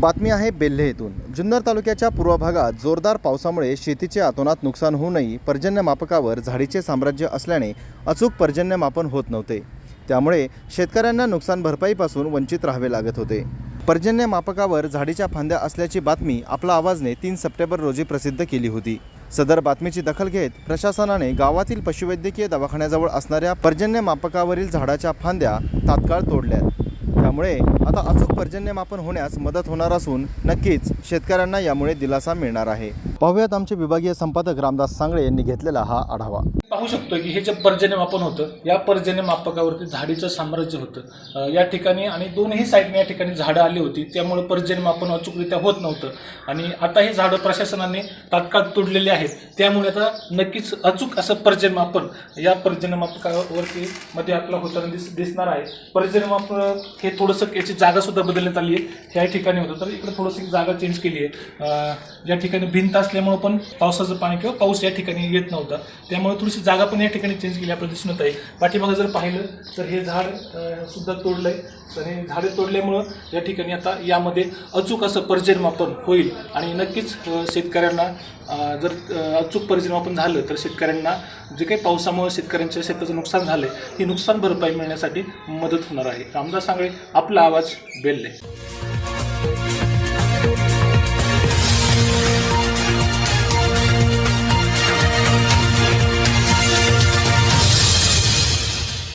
बातमी आहे बेल्हे येथून जुन्नर तालुक्याच्या पूर्व भागात जोरदार पावसामुळे शेतीचे अतोनात नुकसान होऊनही पर्जन्यमापकावर झाडीचे साम्राज्य असल्याने अचूक पर्जन्यमापन होत नव्हते. त्यामुळे शेतकऱ्यांना नुकसान भरपाईपासून वंचित राहावे लागत होते. पर्जन्यमापकावर झाडीच्या फांद्या असल्याची बातमी आपला आवाजने तीन सप्टेंबर रोजी प्रसिद्ध केली होती. सदर बातमीची दखल घेत प्रशासनाने गावातील पशुवैद्यकीय दवाखान्याजवळ असणाऱ्या पर्जन्यमापकावरील झाडाच्या फांद्या तात्काळ तोडल्यात. त्यामुळे आता अचूक पर्जन्यमापन होण्यास मदत होणार असून नक्कीच शेतकऱ्यांना यामुळे दिलासा मिळणार आहे. पाहूयात आमचे विभागीय संपादक रामदास सांगळे यांनी घेतलेला हा आढावा. पाहू शकतो की हे जे पर्जन्यमापन होतं या पर्जन्यमापकावरती झाडीचं साम्राज्य होतं. या ठिकाणी आणि दोन्ही साईडने या ठिकाणी झाडं आली होती त्यामुळे पर्जन्यमापन अचूकरित्या होत नव्हतं. आणि आता हे झाडं प्रशासनाने तात्काळ तोडलेली आहेत त्यामुळे आता नक्कीच अचूक असं पर्जन्यमापन या पर्जन्यमापकावरती मध्ये आपला होताना दिस दिसणार आहे. पर्जन्यमापक हे थोडंसं याची जागासुद्धा बदलण्यात आली आहे. ह्या ठिकाणी होतं तर इकडे थोडंसं जागा चेंज केली आहे. या ठिकाणी भिंत असल्यामुळं पण पावसाचं पाणी किंवा पाऊस या ठिकाणी येत नव्हता. त्यामुळे थोडीशी जागा पण या ठिकाणी चेंज केली आपल्याला दिसून येत आहे. पाठीमागं जर पाहिलं तर हे झाड अ, सुद्धा तोडलंय. आणि झाडे तोडल्यामुळं या ठिकाणी आता यामध्ये अचूक असं पर्जन्यमापन होईल. आणि नक्कीच शेतकऱ्यांना जर अचूक पर्जन्यमापन झालं तर शेतकऱ्यांना जे काही पावसामुळे शेतकऱ्यांच्या शेताचं नुकसान झालं आहे ही नुकसान भरपाई मिळण्यासाठी मदत होणार आहे. रामदास सांगळे आपला आवाज बेल्ले.